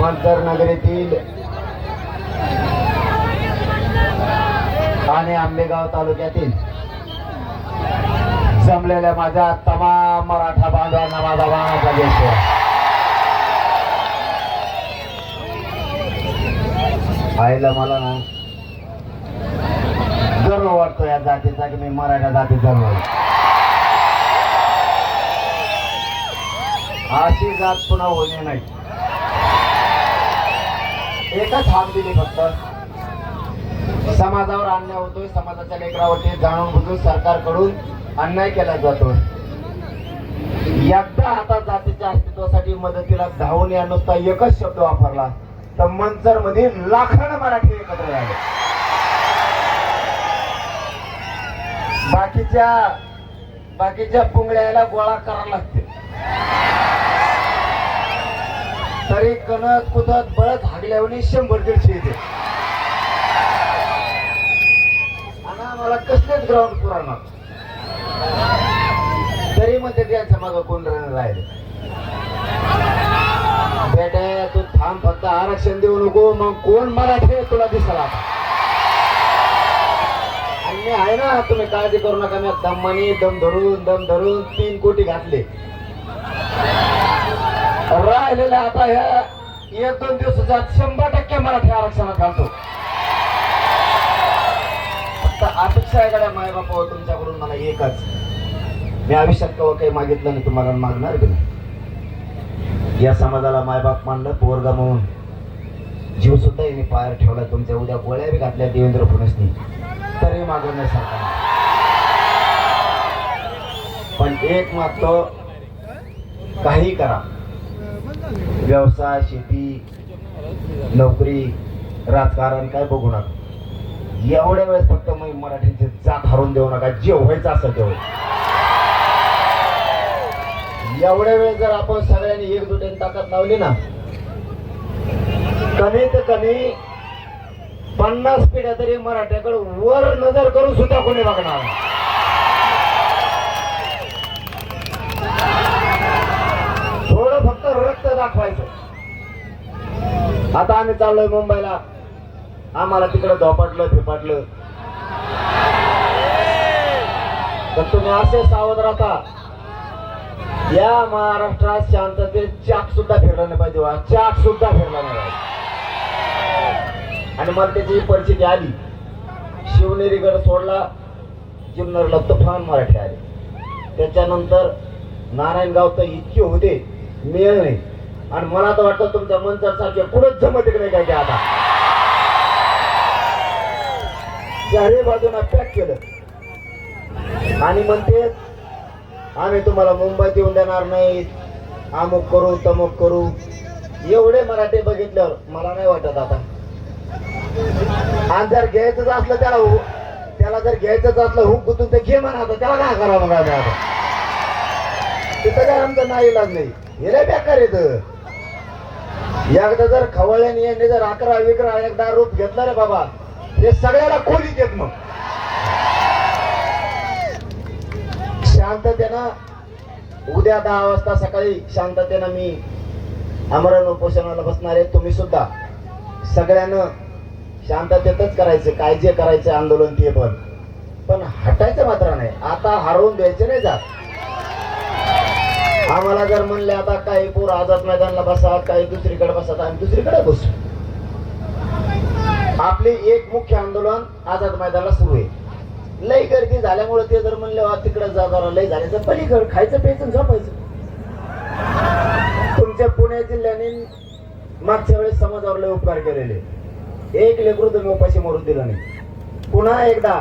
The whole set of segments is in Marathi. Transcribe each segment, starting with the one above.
मंतर नगरीतील आणि आंबेगाव तालुक्यातील जमलेल्या माझ्या तमाम मराठा बांधवांना माझा वाणाचा देश आईला मला ना गर्व वाटतो या जातीचा की मी मराठा जातीत जन्मलो अशी जात पुन्हा होणे नाही. एकच हात दिली फक्त. समाजावर अन्याय होतोय समाजाच्या लेकरावरती जाणून बुजून सरकारकडून अन्याय केला जातो एकदा आता जातीच्या अस्तित्वासाठी मदतीला धावून या नुसता एकच शब्द वापरला. तर मंचरमध्ये लाखानं मराठी एकत्र झाले. बाकीच्या बाकीच्या पुंगळ्याला गोळा करायला लागते तरी कणक कुदत बळत हागल्यावर शंभर दीडशे येते. आणि आम्हाला कसलेच ग्राउंड पुराणार तरी मध्ये त्यांच्या मागं कोण राहणार राहिले. बेटा तू थांब फक्त आरक्षण देऊ नको मग कोण मराठी तुला दिसला. आणि मी आहे ना तुम्ही काळजी करू नका मी दमाने दम धरून दम धरून तीन कोटी घातले. राहिलेल्या आता ह्या एक दोन दिवसाच्या शंभर टक्के मराठी आरक्षणात घालतो. फक्त अपेक्षा आहे गड्या माय बापा हो, तुमच्याकडून मला एकच? मी आयुष्यात हो काही मागितलं नाही तुम्हाला मागणार की नाही. या समाजाला मायबाप मानलं पोरगा म्हणून. जीव सुद्धा यांनी पायर ठेवला तुमच्या उद्या गोळ्या बी घातल्या देवेंद्र फडणवीसनी तरी मागं नाही सरकार. पण एक मात्र काही करा. व्यवसाय शेती नोकरी राजकारण काय बघू नका. एवढ्या वेळेस फक्त मी मराठीची जात हरून देऊ नका. जे व्हायचं असं ते एवढ्या वेळेस जर आपण सगळ्यांनी एकजुटीने ताकद लावली ना कमीत कमी पन्नास पिढ्या तरी मराठ्याकडे वर नजर करून सुद्धा कोणी बघणार नाही. थोडं फक्त रक्त दाखवायचं आता आम्ही चाललोय मुंबईला. आम्हाला तिकडे धोपाटलं. फिपाटलं तर तुम्ही असे सावध राहता. या महाराष्ट्रात शांततेत चाक सुद्धा फिरला नाही पाहिजे वा चाक सुद्धा फिरला नाही पाहिजे. आणि मला त्याची परिस्थिती आली. शिवनेरीगड सोडला. जुन्नरला तुफान मराठी आले. त्याच्यानंतर नारायणगाव तर इतके होते मेळ नाही. आणि मला तर वाटतं तुमच्या तर सारखे पुढेच जमत नाही काय ते आता? चारही बाजूला पॅक केलं. आणि म्हणते आम्ही तुम्हाला मुंबईत येऊन देणार नाही. अमुक करू तमुक करू. एवढे मराठी बघितल्यावर मला नाही वाटत आता. आणि जर घ्यायचंच असलं त्याला त्याला जर घ्यायचंच असलं हुक गुतून ते घे म्हणा आता. त्याला काय करावं मग आता? तिथं काय आमचं नाही लागले हे बेकार येतं एकदा जर खवळ्याने यांनी जर अकरा विकरा एकदा रूप घेतला रे बाबा हे सगळ्याला खोली देत मग. शांततेनं उद्या दहा वाजता सकाळी शांततेनं मी आमरण उपोषणाला बसणार आहे तुम्ही सुद्धा. सगळ्यांना शांततेतच करायचं काय जे करायचं आंदोलन ते पण. पण हटायचं मात्र नाही. आता हरवून द्यायचे नाही जात. आम्हाला जर म्हणले आता काही पोर आझाद मैदानला बसा काही दुसरीकडे बसा आम्ही दुसरीकडे बसू. आपले एक मुख्य आंदोलन आझाद मैदानला सुरू आहे. लई गर्दी झाल्यामुळे ते जर म्हणले तिकडे जा जरा लई झाल्याचं पलीकड खायचं प्यायचं झोपायचं. तुमच्या पुणे जिल्ह्याने मागच्या वेळेस समाजावर लय उपकार केलेले. एक लेकरू तुम्ही उपाशी मरून दिलं नाही. पुन्हा एकदा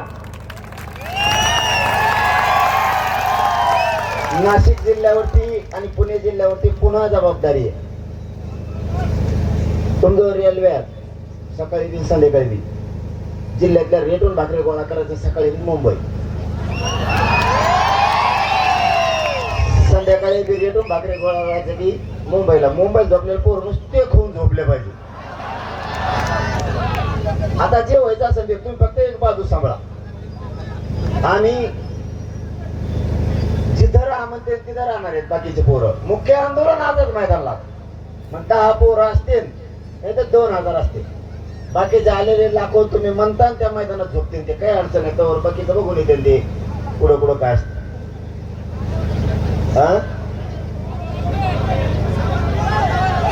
नाशिक जिल्ह्यावरती आणि पुणे जिल्ह्यावरती पुन्हा जबाबदारी आहे. तुमचं रेल्वे सकाळी बी संध्याकाळी बी जिल्ह्यातल्या रेटून भाकरी गोळा करायचं सकाळी बी मुंबई. संध्याकाळी बी रेटून भाकरी गोळा करायचं की मुंबईला. मुंबईत झोपलेले पोर नुसते खून झोपले पाहिजे. आता जे व्हायचं असेल ते तुम्ही फक्त एक बाजू सांभाळा. आणि म्हणते तिथं राहणार आहेत बाकीचे पोरं. मुख्य आंदोलन आजच मैदानला मग दहा पोरं असतील नाही तर दोन हजार असतील. बाकीचे आलेले लाखो तुम्ही म्हणता त्या मैदानात झोपतील ते. काही अडचण आहे तर बाकीचं बघून येतील ते. पुढं पुढं काय असतं. हा?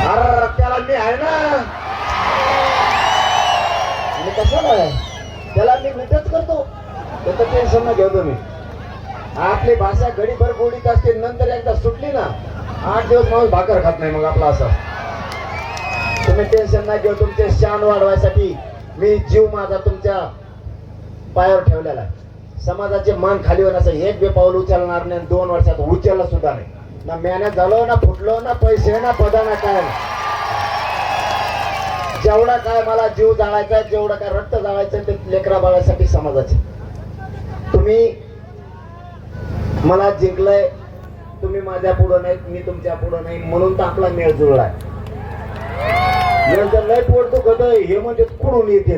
अरे त्याला मी आहे ना. मी कसं त्याला मी मिठच करतो. त्याचं टेन्शन न घेऊ तुम्ही. आपली भाषा घडीभर गोडीत असते नंतर एकदा सुटली ना आठ दिवस माणूस भाकर खात नाही मग आपला असं. तुम्ही टेन्शन नाही घेऊ तुमचे शान वाढवायसाठी मी जीव माझा तुमच्या पायावर ठेवलेला आहे. समाजाचे मान खाली होण्याचं एक बे पाऊल उचलणार नाही आणि दोन वर्षात उचललं सुद्धा नाही. ना मेहनत झालो ना फुटलो ना पैसे ना पदा ना काय. जेवढा काय मला जीव जाळायचा जेवढा काय रक्त जाळायचं ते लेकरा बाळासाठी समाजाचे. तुम्ही मला जिंकलंय तुम्ही माझ्या पुढं नाही मी तुमच्या पुढं नाही म्हणून तर आपला मेळ जुळलाय मेळ लय पोडतो कद हे म्हणजे कुडून येते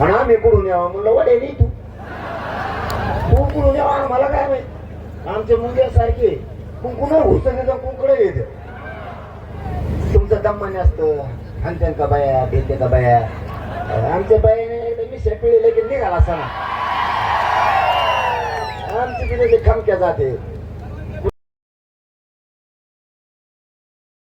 आणि आम्ही कुडून यावा म्हणलं वडे नाही तू. तू कुडून यावा मला काय माहीत? आमचे मुंगे सारखे कुंकुन घुसत कुंकडे येते. तुमचं दम्माने असतं. आणि का बाया भेटते का बाया. आमच्या बायाने मी शेपिळी लगेच निघाला असताना आमची तिथे ते खमक्या जाते.